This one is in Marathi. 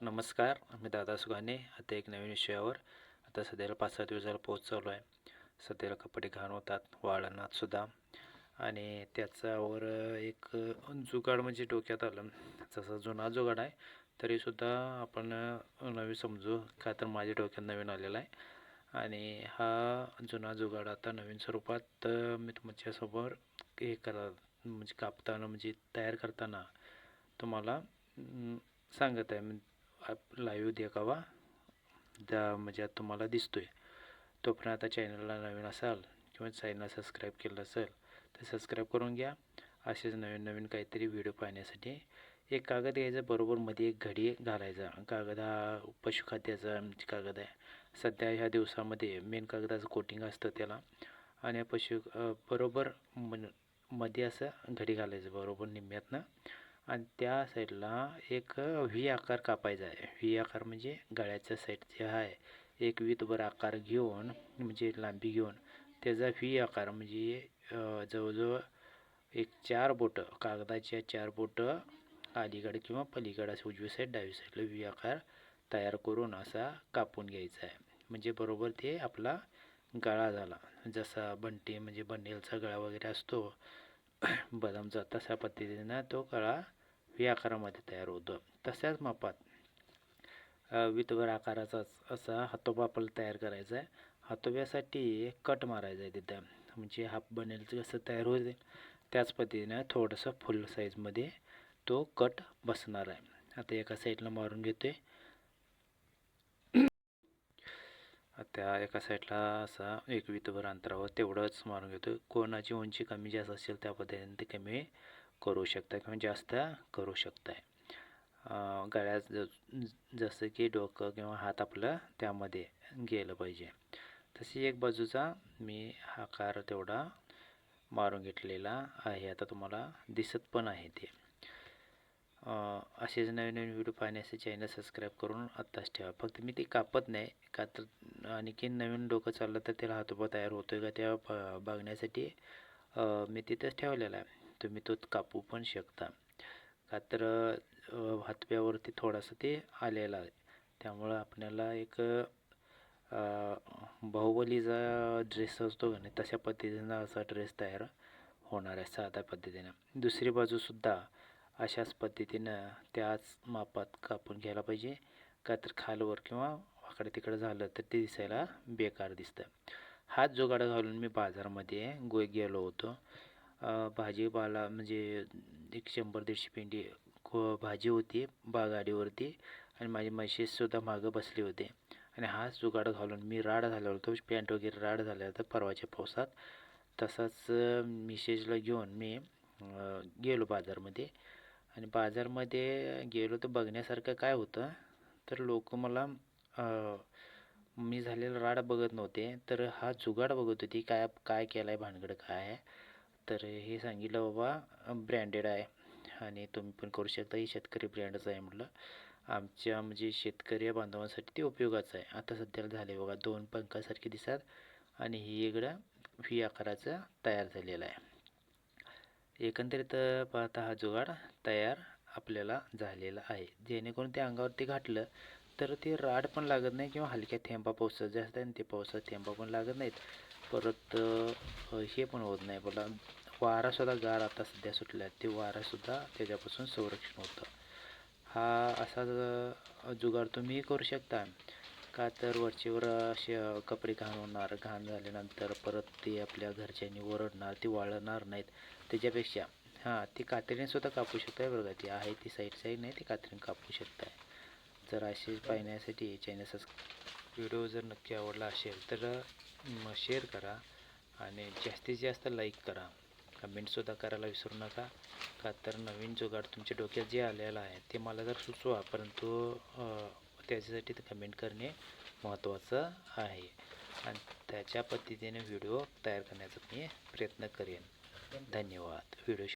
नमस्कार मी दादा सुगाने आता एक नवीन विषयावर. आता सध्याला पाच सहा दिवस झाला पाऊस चालू आहे. सध्याला कपडे घाण होतात वाळणातसुद्धा आणि त्याच्यावर एक जुगाड म्हणजे डोक्यात आलं. जसं जुना जुगाड आहे तरीसुद्धा आपण नवीन समजू का तर माझ्या डोक्यात नवीन आलेला आहे. आणि हा जुना जुगाड आता नवीन स्वरूपात मी तुमच्यासमोर हे करा म्हणजे कापताना म्हणजे तयार करताना तुम्हाला सांगत आहे. लाईव्ह देखावा. त्या म्हणजे आता तुम्हाला दिसतोय. तोपर्यंत आता चॅनलला नवीन असाल किंवा चॅनल सबस्क्राईब केलं असेल तर सबस्क्राईब करून घ्या. असेच नवीन नवीन काहीतरी व्हिडिओ पाहण्यासाठी. एक कागद घ्यायचा बरोबर मध्ये एक घडी घालायचा. कागद हा पशुखाद्याचा म्हणजे कागद आहे. सध्या ह्या दिवसामध्ये मेन कागदाचं कोटिंग असतं त्याला. आणि पशु बरोबर मनमध्ये असं घडी घालायचं बरोबर निम्म्यातनं. आणि त्या साईडला एक व्ही आकार कापायचा आहे. व्ही आकार म्हणजे गळ्याच्या साईड जे आहे एक वीतभर आकार घेऊन म्हणजे लांबी घेऊन त्याचा व्ही आकार म्हणजे जवळजवळ एक चार बोटं कागदाच्या चार बोटं अलीकडे किंवा पलीकडे असं उजवी साईड डावी साईडला व्ही आकार तयार करून असा कापून घ्यायचा आहे. म्हणजे बरोबर ते आपला गळा झाला. जसा बंटी म्हणजे बंडेलचा गळा वगैरे असतो बदामचा तशा पद्धतीनं तो गळा या आकारामध्ये तयार होतो. तशाच मापात वितभर आकाराचाच असा हातोबा आपल्याला तयार करायचा आहे. हातोब्यासाठी कट मारायचा आहे तिथं. म्हणजे हाफ बनेलचं कसं तयार होईल? त्याच पद्धतीनं थोडंसं फुल साईजमध्ये तो कट बसणार आहे. आता एका साईडला मारून घेतो आहे आता एका साईडला असा एक वितभर अंतरावर तेवढंच मारून घेतो कोणाची उंची कमी जास्त असेल त्या पद्धतीने ते कमी करू शकता किंवा जास्त करू शकताय. गळ्यात ज जसं की डोकं किंवा हात आपलं त्यामध्ये गेलं पाहिजे. तशी एक बाजूचा मी आकार तेवढा मारून घेतलेला आहे. आता तुम्हाला दिसत पण आहे ते. असेच नवीन नवीन व्हिडिओ पाहण्याचे चॅनल सबस्क्राईब करून आत्ताच ठेवा. फक्त मी ते कापत नाही. का तर आणखी नवीन डोकं चाललं तर त्याला हातोबा तयार होतो आहे का त्या ब- बघण्यासाठी मी तिथंच ठेवलेला आहे. तुम्ही तो कापू पण शकता. का तर हातव्यावरती थोडासा ते आलेला आहे. त्यामुळं आपल्याला एक बाहुबलीचा ड्रेस असतो का नाही तशा पद्धतीनं असा ड्रेस तयार होणार आहे साध्या पद्धतीनं. दुसरी बाजूसुद्धा अशाच पद्धतीनं त्याच मापात कापून घ्यायला पाहिजे. का तर खालवर किंवा वाकडं तिकडं झालं तर ते दिसायला बेकार दिसतं. हात जोगाडा घालून मी बाजारामध्ये गो गेलो होतो. भाजीपाला म्हणजे एक शंभर दीडशे पेंडी को भाजी होती बा गाडीवरती आणि माझी म्हशीसुद्धा मागं बसली होते. आणि हाच जुगाड घालून मी राड झाल्यावर होतो. पॅन्ट वगैरे राड झाला होता परवाच्या पावसात. तसाच मिसेजला घेऊन मी गेलो बाजारमध्ये. आणि बाजारमध्ये गेलो तर बघण्यासारखं काय होतं? तर लोक मला मी झालेला राड बघत नव्हते. तर हा जुगाड बघत होती काय काय केलं आहे भानगड काय? आहे तर हे सांगितलं बाबा ब्रँडेड आहे. आणि तुम्ही पण करू शकता ही शेतकरी ब्रँडच आहे म्हटलं. आमच्या म्हणजे शेतकरी बांधवांसाठी ते उपयोगाचं आहे. आता सध्याला झाले बघा दोन पंखासारखे दिसतात. आणि ही इकडं व्ही आकाराचं तयार झालेलं आहे. एकंदरीत पाहता हा जुगाड तयार आपल्याला झालेला आहे. जेणेकरून ते अंगावरती घातलं तर ते राड पण लागत नाही किंवा हलक्या थेंबा पावसात जास्त आहे ते पावसात थेंबा पण लागत नाहीत. परत हे पण होत नाही. बोला वारासुद्धा गार आता सध्या सुटला आहे ते वारासुद्धा त्याच्यापासून संरक्षण होतं. हा असा जुगार जुगाड तुम्ही करू शकता. का तर वरचेवर असे कपडे घाण होणार घाण झाल्यानंतर परत ते आपल्या घरच्यांनी ओरडणार ते वाळणार नाहीत. त्याच्यापेक्षा हां ती कात्रीने सुद्धा कापू शकताय बरं का. ती आहे ती साईड साईड नाही ती कात्रीने कापू शकताय. जर असे पाहण्यासाठी चॅनल व्हिडिओ जर नक्की आवडला असेल तर शेअर करा आणि जास्तीत जास्त लाईक करा. कमेंटसुद्धा करायला विसरू नका. का तर नवीन जुगाड तुमच्या डोक्यात जे आलेलं आहे ते मला जर सुचवा. परंतु त्याच्यासाठी ते कमेंट करणे महत्त्वाचं आहे. आणि त्याच्या पद्धतीने व्हिडिओ तयार करण्याचा मी प्रयत्न करेन. धन्यवाद. व्हिडिओ